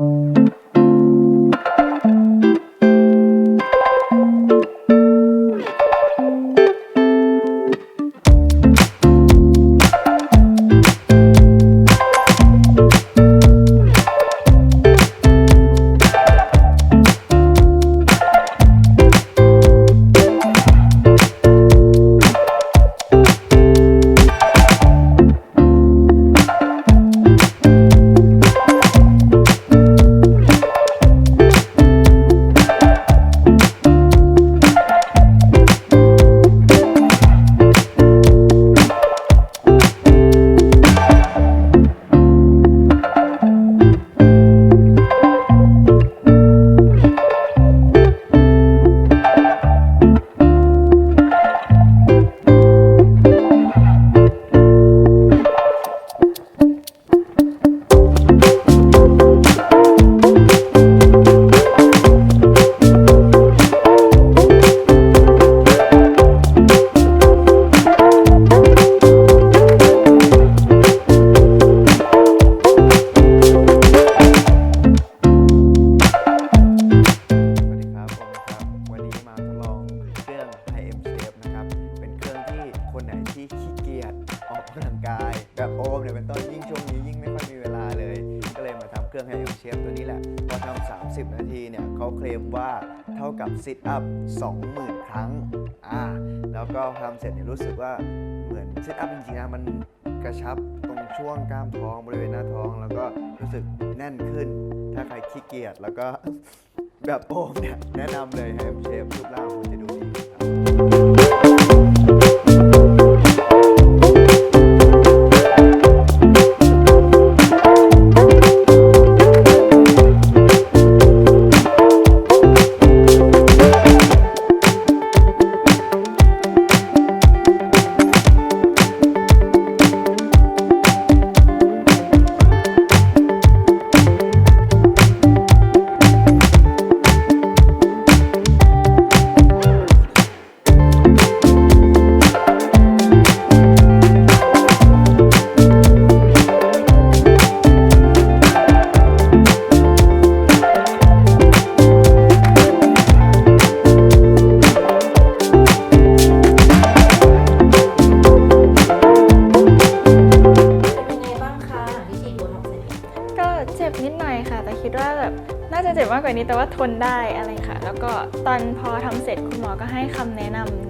ส กายแบบโอมเนี่ยเป็นต้นยิ่งช่วงนี้ยิ่งไม่ค่อยมีเวลาเลย ก็เลยมาทำเครื่อง IM Shape ตัวนี้แหละพอทำ30 นาทีเนี่ยเขาเคลมว่าเท่ากับ Sit Up 20,000 ครั้งอ่าแล้วก็ทำเสร็จเนี่ยรู้สึกว่าเหมือน Sit Up จริงๆนะมันกระชับตรงช่วงกล้ามท้องบริเวณหน้าท้อง แล้วก็รู้สึกแน่นขึ้น ถ้าใครขี้เกียจแล้วก็ แบบโอมเนี่ยแนะนำเลยแฮมเชฟรูปร่างคุณจะดูดีครับ มากกว่านี้แต่ว่าทนได้อะไรค่ะ แล้วก็ตอนพอทำเสร็จคุณหมอก็ให้คำแนะนำดี